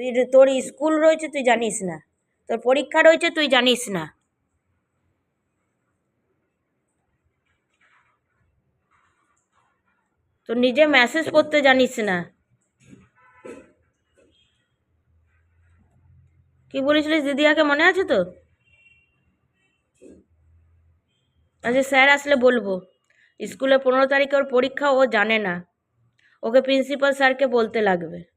তুই তোর স্কুল রয়েছে তুই জানিস না। তোর পরীক্ষা রয়েছে তুই জানিস না। তোর নিজে মেসেজ করতে জানিস না। কি বলেছিলিস দিদিয়াকে? মনে আছে তো আচ্ছা স্যার আসলে বলব। স্কুলে পনেরো তারিখে ওর পরীক্ষা, ও জানে না। ওকে প্রিন্সিপাল স্যারকে বলতে লাগবে।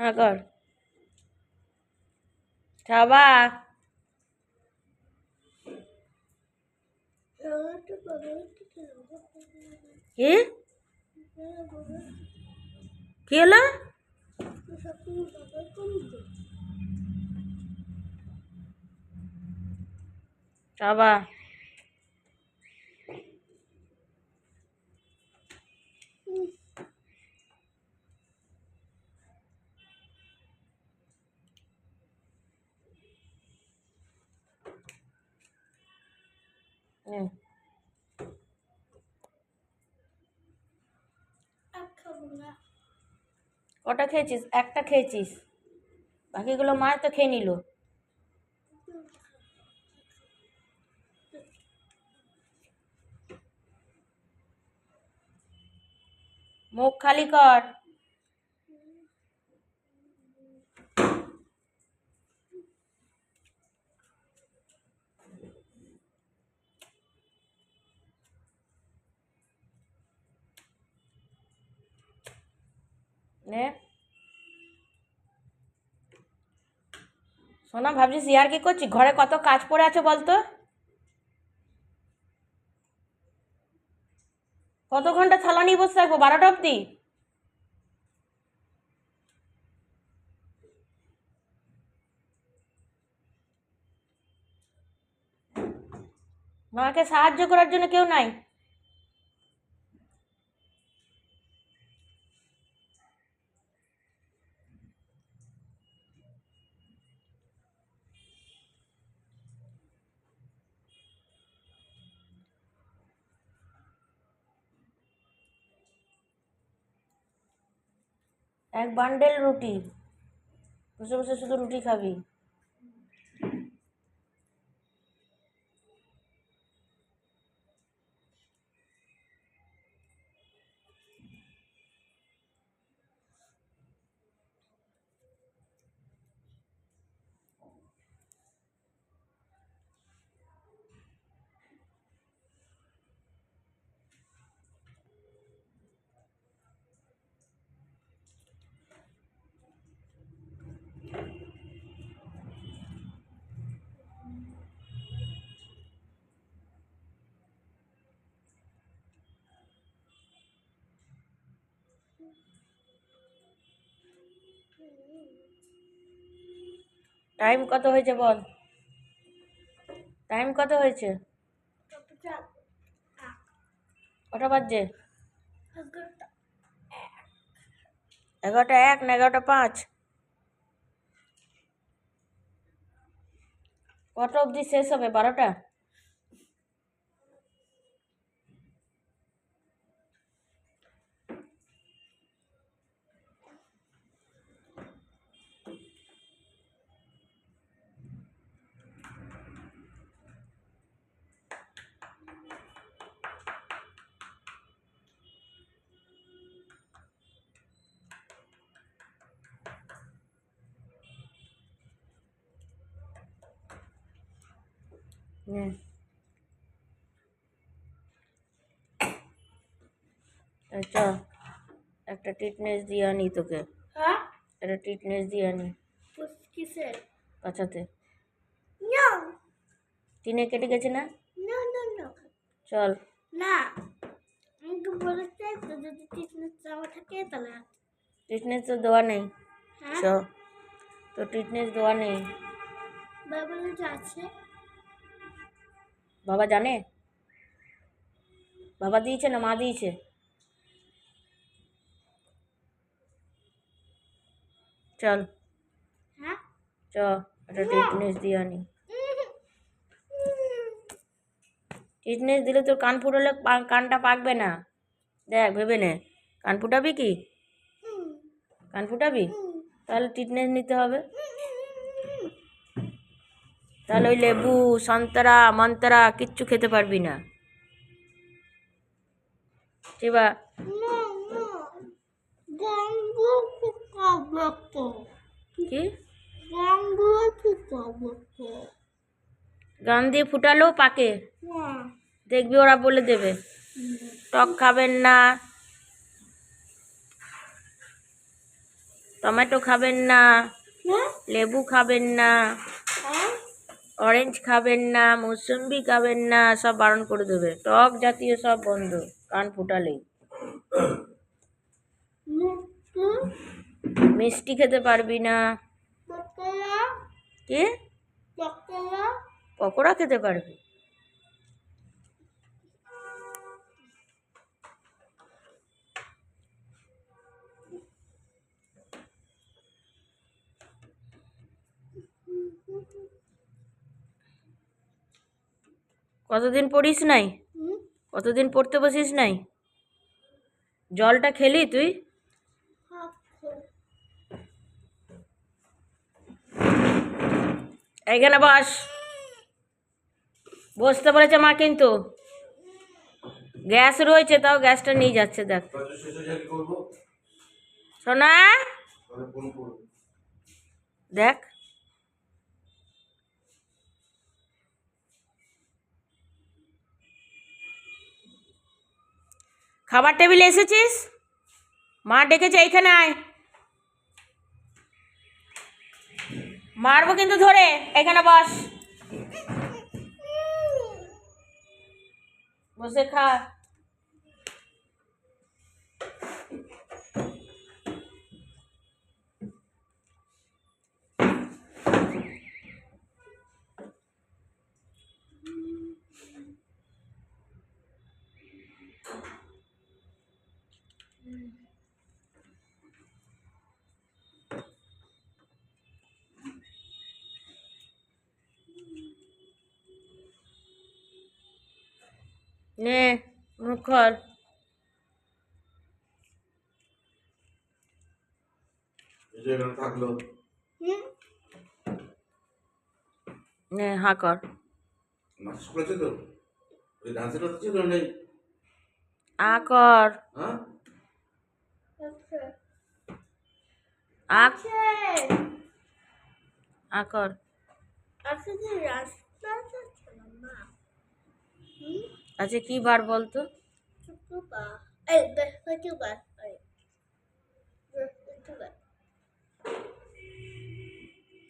হ্যাঁ কর খাবা কি? কি হলো? খাবা কটা খেয়েছিস? একটা খেয়েছিস? বাকিগুলো মা তো খেয়ে নিল। মুখ খালি কর নে সোনা, ভাবছিস ইয়ার কি করছিস? ঘরে কত কাজ পড়ে আছে বলতো কত ঘণ্টা থালা নিয়ে বসে থাকব? বারোটা অবধি? মাকে সাহায্য করার জন্য কেউ নাই? এক বান্ডেল রুটি। বসে বসে শুধু রুটি খাবি। টাইম কত হয়েছে বল? টাইম কত হয়েছে? কটা বাজছে? এগারোটা এক না এগারোটা পাঁচ? কত অবধি শেষ হবে? বারোটা? নে। এই চ একটা টিটনেস দিয়ে আনি তোকে হ্যাঁ এটা টিটনেস দিয়ে আনি কিসের কাছাতে না টিনে কেটে গেছে না না না না চল না আমাকে বলেছে তো যদি টিটনেস জামা থাকে তাহলে টিটনেস তো দেওয়া নেই হ্যাঁ চ তো টিটনেস দেওয়া নেই বাবা বলে যে আছে বাবা জানে? বাবা দিয়েছে না মা দিয়েছে? চল। হ্যাঁ? চ একটা টিটনেস দিয়ে আনি। টিটনেস দিলে তোর কান ফুটালে কানটা পাকবে না। দেখ ভেবে নে। কান ফুটাবি কি? কান ফুটাবি? তাহলে টিটনেস নিতে হবে। তাহলে ওই লেবু, সন্তরা, মন্তরা কিচ্ছু খেতে পারবি না। গান দিয়ে পাকে? দেখবি ওরা বলে দেবে। টক খাবেন না। টমেটো খাবেন না। লেবু খাবেন না। অরেঞ্জ খাবেন না মৌসুম্বি খাবেন না সব বারণ করে দেবে। টক জাতীয় সব বন্ধ কান ফুটালেই। মিষ্টি খেতে পারবি না। কে? পকোড়া। পকোড়া খেতে পারবি? কতদিন পড়িস নাই? কতদিন পড়তে বসিস নাই? জলটা খেলি তুই? এইখানে বস। বসতে বলেছে মা কিন্তু। গ্যাস রয়েছে তাও গ্যাসটা নিয়ে যাচ্ছে দেখ। সোনা? দেখ। খাবার টেবিলে এসেছিস? মা ডেকেছে এইখানে আয়। মারবো কিন্তু ধরে এখানে বস। বসে খা। নে মুখ খোল। এই যে এখানে থাকল। নে হা কর। আ কর। হ্যাঁ? আচ্ছা। আ আছে আ কর। আছে যে রাস্তা আচ্ছা কি বার বলতো?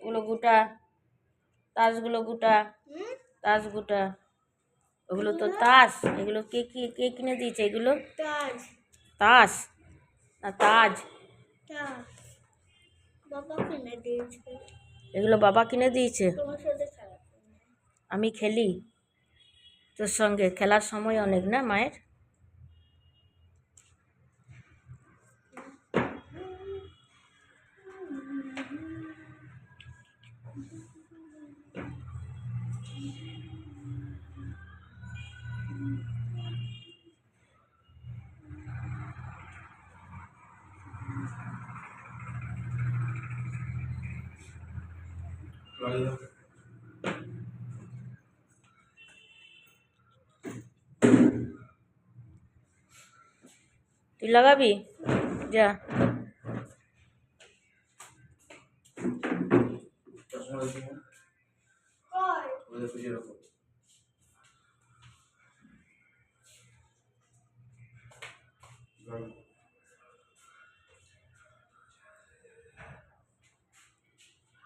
ওগুলো গোটা তাসগুলো গোটা তাস গোটা। ওগুলো তো তাস এগুলো কে কি কে কিনে দিয়েছে এগুলো? তাস না তাজ। তাজ। বাবা কিনে দিয়েছে। এগুলো বাবা কিনে দিয়েছে। আমি খেলি। তোর সঙ্গে খেলার সময় অনেক না মায়ের? লাগিয়ে তুই লাগাবি? যা। চশমা